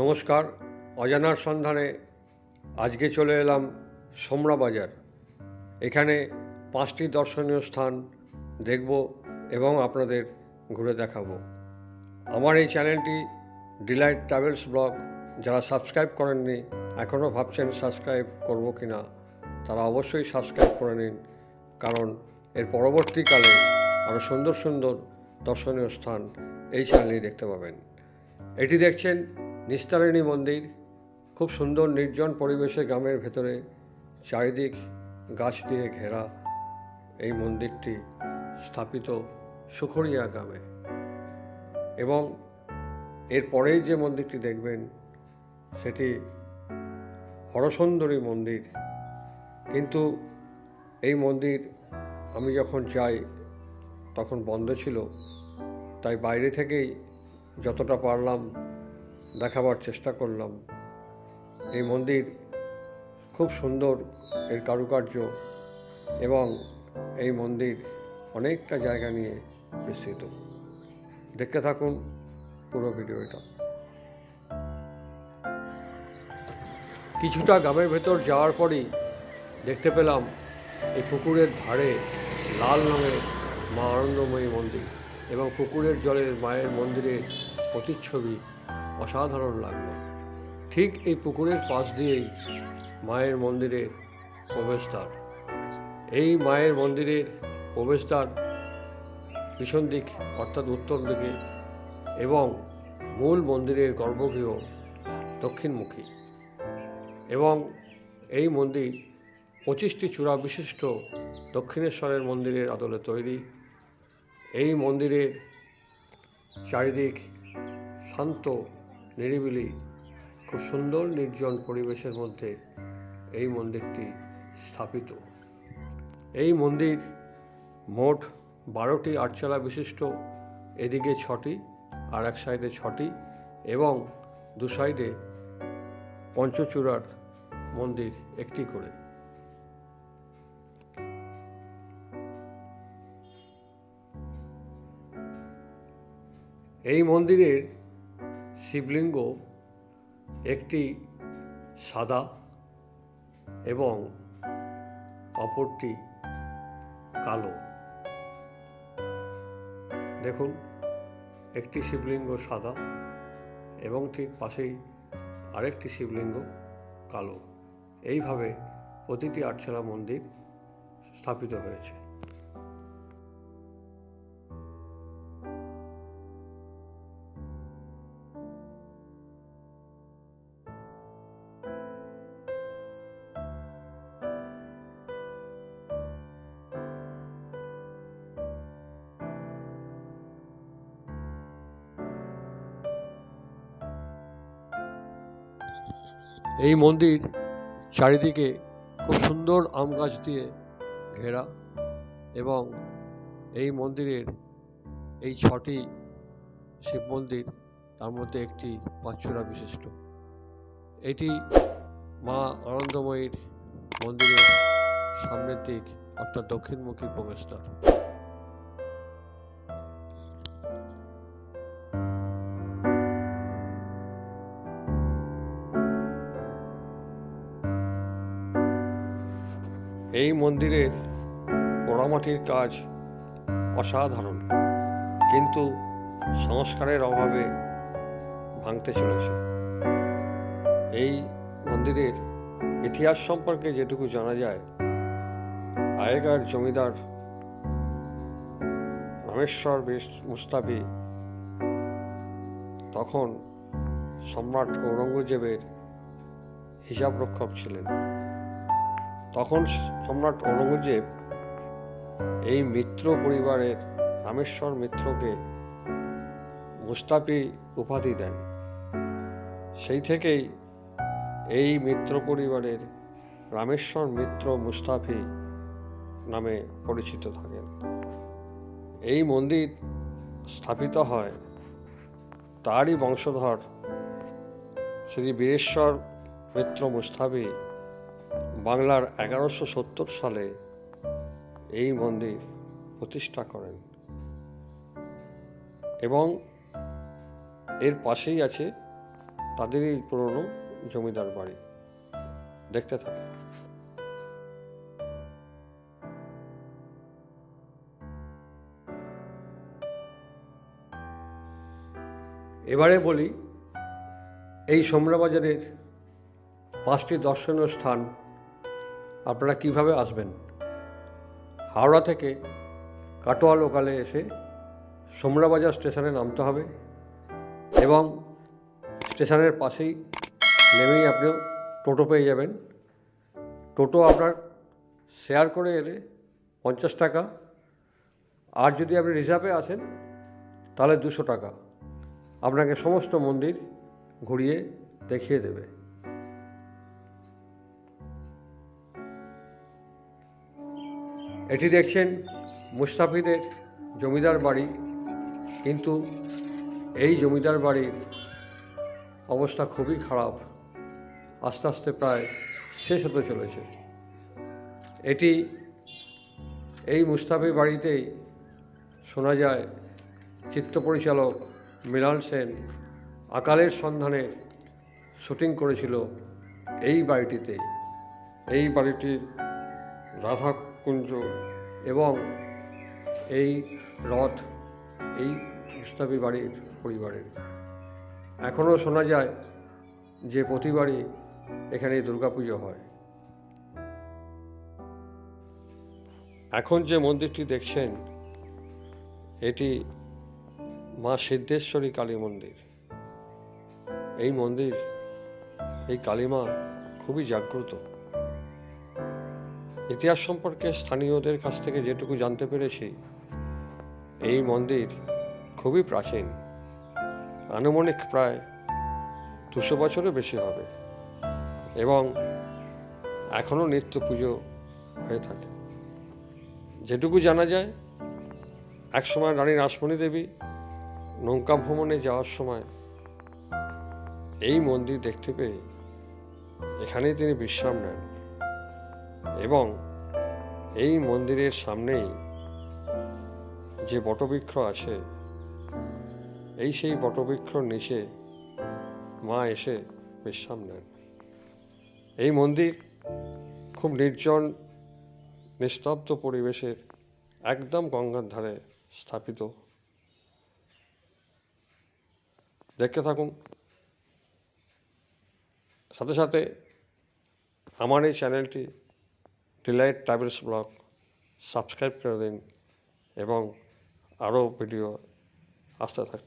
নমস্কার, অজানার সন্ধানে আজকে চলে এলাম সোমরা বাজার এখানে পাঁচটি দর্শনীয় স্থান দেখব এবং আপনাদের ঘুরে দেখাবো। আমার এই চ্যানেলটি ডিলাইট ট্রাভেলস ব্লগ, যারা সাবস্ক্রাইব করেননি, এখনও ভাবছেন সাবস্ক্রাইব করব কি না তারা অবশ্যই সাবস্ক্রাইব করে নিন, কারণ এর পরবর্তীকালে আরও সুন্দর সুন্দর দর্শনীয় স্থান এই চ্যানেলেই দেখতে পাবেন। এটি দেখছেন নিস্তারিণী মন্দির, খুব সুন্দর নির্জন পরিবেশে গ্রামের ভেতরে চারিদিক গাছ দিয়ে ঘেরা এই মন্দিরটি স্থাপিত সুখরিয়া গ্রামে। এবং এরপরেই যে মন্দিরটি দেখবেন, সেটি হরসুন্দরী মন্দির। কিন্তু এই মন্দির আমি যখন যাই, তখন বন্ধ ছিল। তাই বাইরে থেকেই যতটা পারলাম দেখাবার চেষ্টা করলাম। এই মন্দির খুব সুন্দর এর কারুকার্য এবং এই মন্দির অনেকটা জায়গা নিয়ে বিস্তৃত। দেখতে থাকুন পুরো ভিডিওটা। কিছুটা গ্রামের ভেতর যাওয়ার পরই দেখতে পেলাম এই পুকুরের ধারে লাল রঙের মা আনন্দময়ী মন্দির এবং পুকুরের জলের মায়ের মন্দিরের প্রতিচ্ছবি অসাধারণ লাগল। ঠিক এই পুকুরের পাশ দিয়েই মায়ের মন্দিরের প্রবেশদ্বার এই মায়ের মন্দিরের প্রবেশদ্বার পিছন দিক, অর্থাৎ উত্তর দিকে, এবং মূল মন্দিরের গর্ভগৃহ দক্ষিণমুখী। এবং এই মন্দির পঁচিশটি চূড়া বিশিষ্ট দক্ষিণেশ্বরের মন্দিরের আদলে তৈরি। এই মন্দিরের চারিদিক শান্ত নিরিবিলি, খুব সুন্দর নির্জন পরিবেশের মধ্যে এই মন্দিরটি স্থাপিত। এই মন্দির মোট বারোটি আটচালা বিশিষ্ট, এদিকে ছটি আর এক সাইডে ছটি এবং দু সাইডে পঞ্চচূড়ার মন্দির একটি করে। এই মন্দিরের শিবলিঙ্গ একটি সাদা এবং অপরটি কালো। দেখুন, একটি শিবলিঙ্গ সাদা এবং ঠিক পাশেই আরেকটি শিবলিঙ্গ কালো। এইভাবে প্রতিটি আটচালা মন্দির স্থাপিত হয়েছে। এই মন্দির চারিদিকে খুব সুন্দর আম গাছ দিয়ে ঘেরা এবং এই মন্দিরের এই ছটি শিব মন্দির তার মধ্যে একটি পাঁচচূড়া বিশিষ্ট। এটি মা আনন্দময়ীর মন্দিরের সামনের দিক অর্থাৎ দক্ষিণমুখী প্রবেশদ্বার। এই মন্দিরের পোড়ামাটির কাজ অসাধারণ, কিন্তু সংস্কারের অভাবে ভাঙতে চলেছে। এই মন্দিরের ইতিহাস সম্পর্কে যেটুকু জানা যায় আগেকার জমিদার রামেশ্বর মুস্তাফি তখন সম্রাট ঔরঙ্গজেবের হিসাবরক্ষক ছিলেন। তখন সম্রাট ঔরঙ্গজেব এই মিত্র পরিবারের রামেশ্বর মিত্রকে মুস্তাফি উপাধি দেন। সেই থেকেই এই মিত্র পরিবারের রামেশ্বর মিত্র মুস্তাফি নামে পরিচিত থাকেন। এই মন্দির স্থাপিত হয় তারই বংশধর শ্রী বীরেশ্বর মিত্র মুস্তাফি বাংলার এগারোশো সত্তর সালে এই মন্দির প্রতিষ্ঠা করেন। এবং এর পাশেই আছে তাদেরই পুরনো জমিদার বাড়ি। দেখতে থাকুন। এবারে বলি, এই সোমরাবাজারের পাঁচটি দর্শনীয় স্থান আপনারা কীভাবে আসবেন? হাওড়া থেকে কাটোয়া লোকালে এসে সোমরাবাজার স্টেশনে নামতে হবে এবং স্টেশনের পাশেই নেমেই আপনি টোটো পেয়ে যাবেন। টোটো আপনার শেয়ার করে এলে পঞ্চাশ টাকা। আর যদি আপনি রিজার্ভে আসেন, তাহলে দুশো টাকা। আপনাকে সমস্ত মন্দির ঘুরিয়ে দেখিয়ে দেবে। এটি দেখছেন মুস্তাফিদের জমিদার বাড়ি। কিন্তু এই জমিদার বাড়ির অবস্থা খুবই খারাপ। আস্তে আস্তে প্রায় শেষ হতে চলেছে। এটি এই মুস্তাফি বাড়িতেই শোনা যায়, চিত্র পরিচালক মৃণাল সেন আকালের সন্ধানে শুটিং করেছিল এই বাড়িটিতে। এই বাড়িটির রাধাকুঞ্জ এবং এই রথ, এই মুস্তাফি বাড়ির পরিবারের। এখনও শোনা যায় যে প্রতিবারই এখানে দুর্গাপুজো হয়। এখন যে মন্দিরটি দেখছেন, এটি মা সিদ্ধেশ্বরী কালী মন্দির। এই মন্দির, এই কালীমা খুবই জাগ্রত। ইতিহাস সম্পর্কে স্থানীয়দের কাছ থেকে যেটুকু জানতে পেরেছি, এই মন্দির খুবই প্রাচীন। আনুমানিক প্রায় দুশো বছরের বেশি হবে এবং এখনও নিত্য পুজো হয়ে থাকে। যেটুকু জানা যায়, একসময় রানী রাসমণি দেবী নৌকা ভ্রমণে যাওয়ার সময় এই মন্দির দেখতে পেয়ে এখানেই তিনি বিশ্রাম নেন। এবং এই মন্দিরের সামনেই যে বটবৃক্ষ আছে এই সেই বটবৃক্ষর নিচে মা এসে বিশ্রাম নেন। এই মন্দির খুব নির্জন, নিস্তব্ধ পরিবেশের একদম গঙ্গার ধারে স্থাপিত। দেখতে থাকুন। সাথে সাথে আমার এই চ্যানেলটি ডিলাইট ট্রাভেলস ব্লগ সাবস্ক্রাইব করে দিন এবং আরও ভিডিও আসতে থাক।